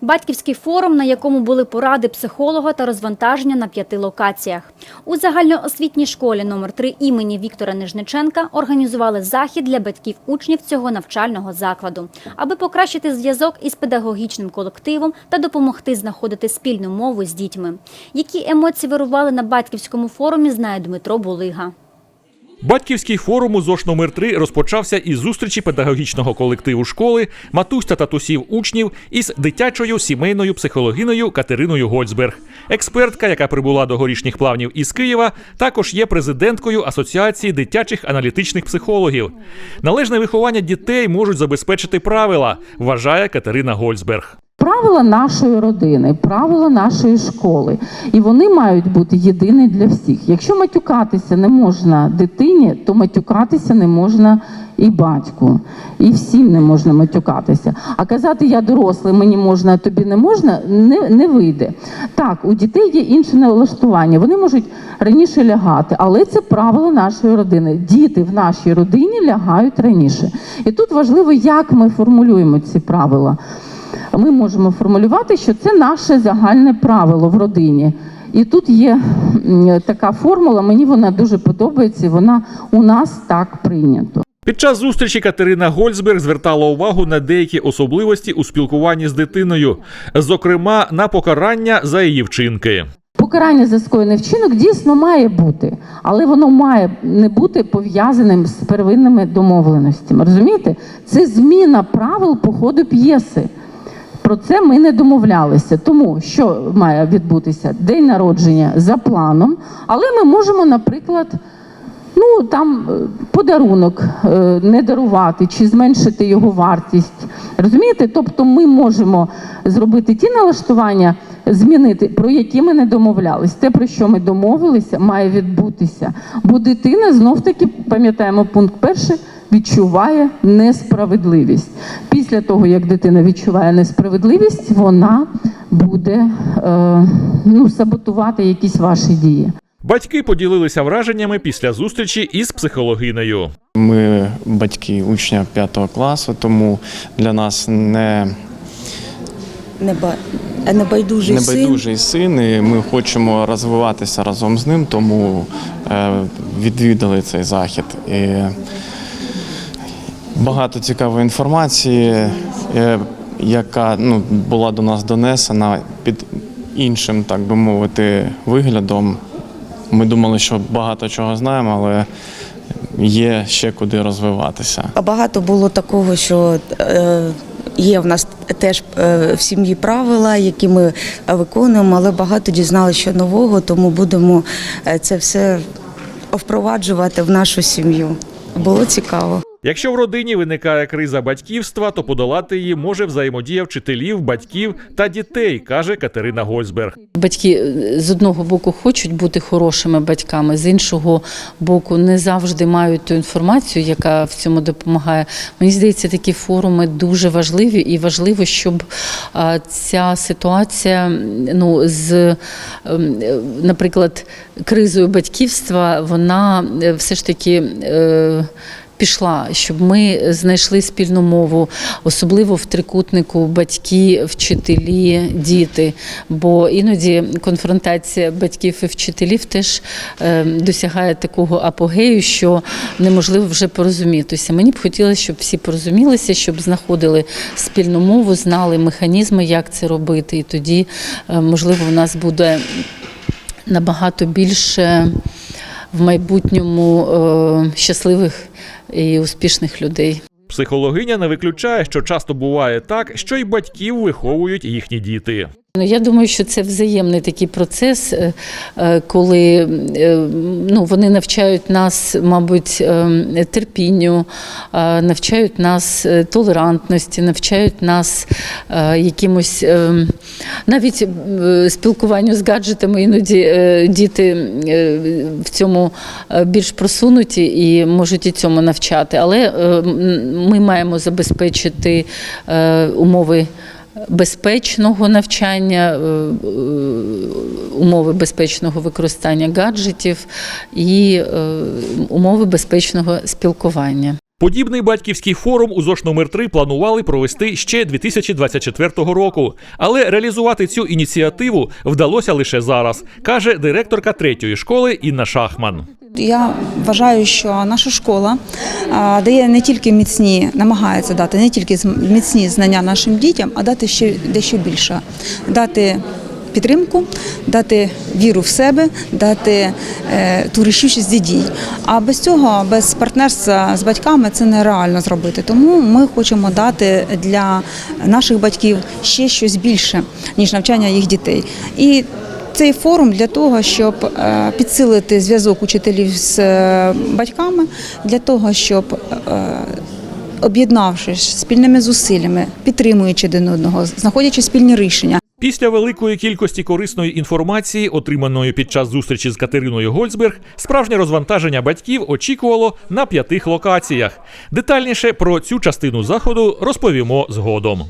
Батьківський форум, на якому були поради психолога та розвантаження на п'яти локаціях. У загальноосвітній школі номер 3 імені Віктора Нижниченка організували захід для батьків учнів цього навчального закладу, аби покращити зв'язок із педагогічним колективом та допомогти знаходити спільну мову з дітьми. Які емоції вирували на батьківському форумі, знає Дмитро Булига. Батьківський форум у ЗОШ номер 3 розпочався із зустрічі педагогічного колективу школи, матусь та татусів учнів із дитячою сімейною психологиною Катериною Гольцберг. Експертка, яка прибула до горішніх плавнів із Києва, також є президенткою Асоціації дитячих аналітичних психологів. Належне виховання дітей можуть забезпечити правила, вважає Катерина Гольцберг. Правила нашої родини, правила нашої школи, і вони мають бути єдині для всіх. Якщо матюкатися не можна дитині, то матюкатися не можна і батьку, і всім не можна матюкатися. А казати я дорослий, мені можна, а тобі не можна, не, не вийде. Так, у дітей є інше налаштування. Вони можуть раніше лягати, але це правило нашої родини. Діти в нашій родині лягають раніше. І тут важливо, як ми формулюємо ці правила ми можемо формулювати, що це наше загальне правило в родині. І тут є така формула, мені вона дуже подобається, і вона у нас так прийнято. Під час зустрічі Катерина Гольцберг звертала увагу на деякі особливості у спілкуванні з дитиною, зокрема на покарання за її вчинки. Покарання за скоєний вчинок дійсно має бути, але воно має не бути пов'язаним з первинними домовленостями. Розумієте? Це зміна правил по ходу п'єси. Про це ми не домовлялися, тому що має відбутися день народження за планом, але ми можемо, наприклад, ну там е, подарунок е, не дарувати чи зменшити його вартість. Розумієте? Тобто ми можемо зробити ті налаштування, змінити, про які ми не домовлялись. Те, про що ми домовилися, має відбутися. Бо дитина знов таки пам'ятаємо пункт перший. Відчуває несправедливість. Після того, як дитина відчуває несправедливість, вона буде е, ну, саботувати якісь ваші дії. Батьки поділилися враженнями після зустрічі із психологинею. Ми батьки учня 5 класу, тому для нас не Неба... Небайдужий син. небайдужий син, і ми хочемо розвиватися разом з ним, тому е, відвідали цей захід. І багато цікавої інформації, е, яка ну, була до нас донесена під іншим, так би мовити, виглядом. Ми думали, що багато чого знаємо, але є ще куди розвиватися. А Багато було такого, що е, є в нас теж е, в сім'ї правила, які ми виконуємо, але багато дізналися що нового, тому будемо це все впроваджувати в нашу сім'ю. Було цікаво. Якщо в родині виникає криза батьківства, то подолати її може взаємодія вчителів, батьків та дітей, каже Катерина Гольцберг. Батьки е, з одного боку хочуть бути хорошими батьками, з іншого боку, не завжди мають ту інформацію, яка в цьому допомагає. Мені здається, такі форуми дуже важливі, і важливо, щоб ця ситуація, ну з, ем, е, наприклад, кризою батьківства, вона е, все ж таки. Пішла, щоб ми знайшли спільну мову, особливо в трикутнику батьки, вчителі, діти. Бо іноді конфронтація батьків і вчителів теж е, досягає такого апогею, що неможливо вже порозумітися. Мені б хотілося, щоб всі порозумілися, щоб знаходили спільну мову, знали механізми, як це робити. І тоді, е, можливо, у нас буде набагато більше в майбутньому е, щасливих і успішних людей. Психологиня не виключає, що часто буває так, що й батьків виховують їхні діти. Ну, я думаю, що це взаємний такий процес, е, е, коли е, ну, вони навчають нас, мабуть, терпінню, навчають нас толерантності, навчають нас якимось навіть спілкуванню з гаджетами. Іноді діти в цьому більш просунуті і можуть і цьому навчати. Але ми маємо забезпечити умови безпечного навчання, е, е, умови безпечного використання гаджетів і е, умови безпечного спілкування. Подібний батьківський форум у ЗОШ номер 3 планували провести ще 2024 року, але реалізувати цю ініціативу вдалося лише зараз, каже директорка третьої школи Інна Шахман. Я вважаю, що наша школа дає не тільки міцні, намагається дати не тільки міцні знання нашим дітям, а дати ще дещо більше, дати підтримку, дати віру в себе, дати е, ту рішучість дій. А без цього, без партнерства з батьками, це нереально зробити. Тому ми хочемо дати для наших батьків ще щось більше, ніж навчання їх дітей. І цей форум для того, щоб е, підсилити зв'язок учителів з е, батьками, для того, щоб е, об'єднавшись спільними зусиллями, підтримуючи один одного, знаходячи спільні рішення. Після великої кількості корисної інформації, отриманої під час зустрічі з Катериною Гольцберг, справжнє розвантаження батьків очікувало на п'ятих локаціях. Детальніше про цю частину заходу розповімо згодом.